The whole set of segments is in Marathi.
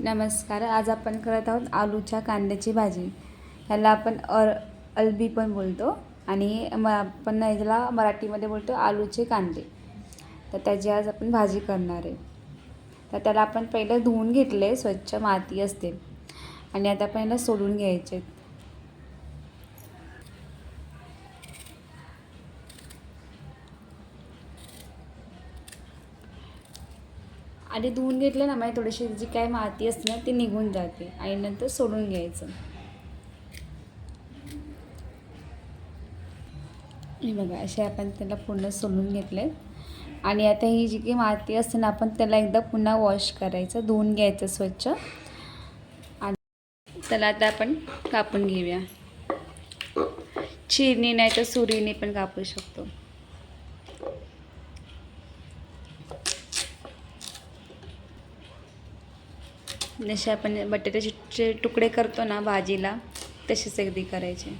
नमस्कार. आज आपण करत आहोत आलूच्या कांद्याची भाजी. ह्याला आपण अर अलबी पण बोलतो आणि म आपण ह्याला मराठीमध्ये बोलतो आलूचे कांदे. तर त्याची आज आपण भाजी करणार आहे. तर त्याला आपण पहिलं धुवून घेतले स्वच्छ माती असते. आणि आता आपण याला सोडून घ्यायचे. आधी धुवून घेतलं ना माझी थोडीशी जी काय माती असते ना ती निघून जाते. आणि नंतर सोडून घ्यायचं. हे बघा असे आपण त्याला पूर्ण सोलून घेतले आणि आता ही जी काही माती असते ना आपण त्याला एकदा पुन्हा वॉश करायचं धुवून घ्यायचं स्वच्छ. आणि त्याला आता आपण कापून घेऊया. चिरणी नाही तर सुरीने पण कापू शकतो. जसे आपण बटाट्याचे तुकडे करतो ना भाजीला तसेच अगदी करायचे.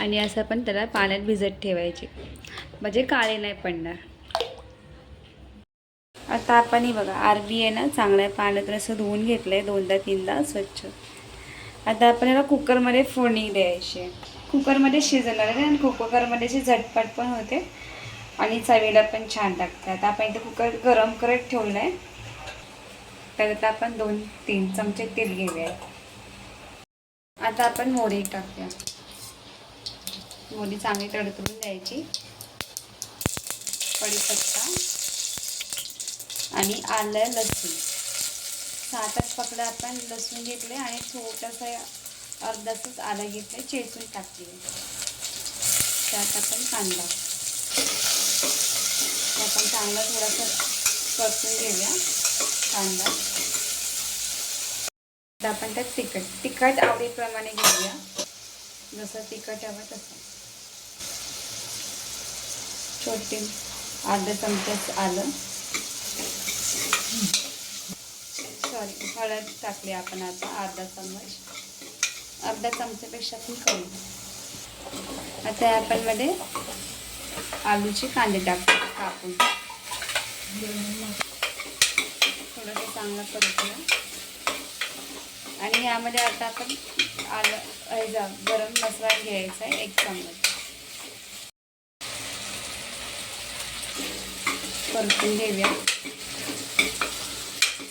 आणि असं पण त्याला पाण्यात भिजत ठेवायचे. म्हणजे काळे नाही पडणार. आता आपण ही बघा आरबी आहे ना चांगल्या पाण्यातून असं धुवून घेतलं आहे दोनदा तीनदा स्वच्छ. आता आपण याला कुकरमध्ये फोडणी द्यायची. आहे कुकरमध्ये शिजवणार आहे आणि कुकरमध्ये अशी झटपट पण होते आणि चवीला पण छान लागते आता आपण इथे कुकर गरम करत ठेवलं आहे त्यात आपण दोन तीन चमचे तेल घेऊया. आता आपण मोहरी टाकूया. मोरी चांगली तडतडून द्यायची. कढीपत्ता आणि आलं लसूण. सातच पकडं आपण लसूण घेतले आणि छोटंसं अर्धाच आलं घेतलं चेचून टाकले त्यात आपण कांदा. आपण चांगला थोडासा परतून घेऊया. कांदा. आता आपण त्यात तिखट तिखट आवडीप्रमाणे घेऊया. जसं तिखट हवं तसं. छोटे अर्धा चमचाच आलं. सॉरी हळद टाकली आपण आता अर्धा चमच. अर्धा चमच्यापेक्षा पण कमी. आता आपण मध्ये आलूचे कांदे टाकतो कापून. चांगलं परतूया आणि यामध्ये आता आपण आलं ह्याचा गरम मसाला घ्यायचा आहे एक चांगलं परतून घेऊया.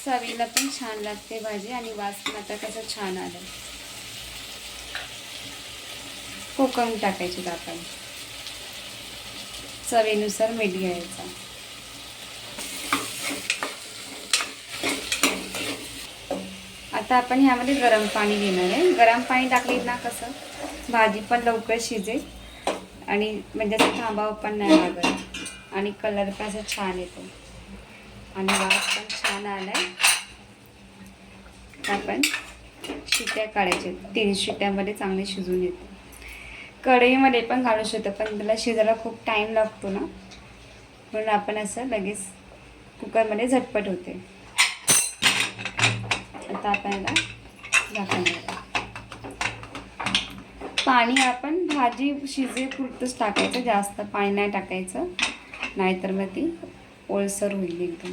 चवीला पण छान लागते भाजी आणि वास पण आता कसं छान आलं. कोकम टाकायचे आपण चवीनुसार मीठ घ्यायचा. आता आपण ह्यामध्ये गरम पाणी घेणार आहे. गरम पाणी टाकले ना कसं? भाजी पण लवकर शिजेल. आणि म्हणजे असं थांबावं पण नाही लागत. आणि कलर पण असं छान येतो. आणि वास पण छान आला आहे आपण शिट्या काढायच्या. तीन शिट्यामध्ये चांगले शिजून येते कढईमध्ये पण घालू शकतो पण त्याला शिजायला खूप टाईम लागतो ना. म्हणून आपण असं लगेच कुकरमध्ये झटपट होते. आता आपण झाकण पाणी आपण भाजी शिजेपुरतंच टाकायचं जास्त पाणी नाही टाकायचं नाहीतर मग ती ओलसर होईल एकदम.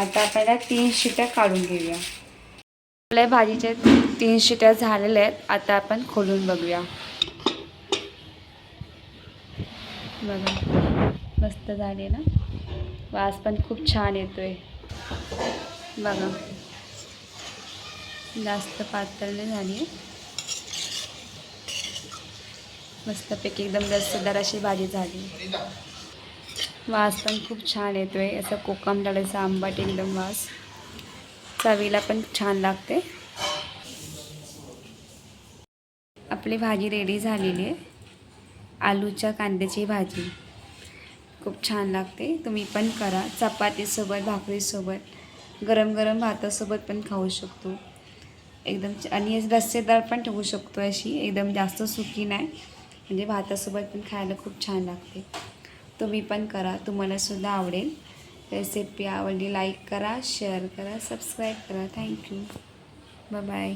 आता आपल्याला तीन शिट्या काढून घेऊया. आपल्या भाजीच्या तीन शिट्या झालेल्या आहेत आता आपण खोलून बघूया. बघा मस्त झाले ना? वास पण खूप छान येतोय. बघा. जास्त पातळ नाही झाली आहे मस्तपैकी एकदम रसदार अशी भाजी झाली. वास पण खूप छान येतो आहे असं कोकम डाळीचा आंबाट एकदम वास. चवीला पण छान लागते. आपली भाजी रेडी झालेली आहे. आलूच्या कांद्याची भाजी. खूप छान लागते. तुम्ही पण करा. चपातीसोबत भाकरीसोबत गरम गरम भातासोबत पण खाऊ शकतो. एकदम आणि रस्सेदार पण ठेवू शकतो अशी. एकदम जास्त सुकी नाही. म्हणजे भातासोबत पण खायला खूप छान लागते. तुम्ही पण करा. तुम्हालासुद्धा आवडेल. रेसिपी आवडली लाईक करा शेअर करा सबस्क्राईब करा. Thank you bye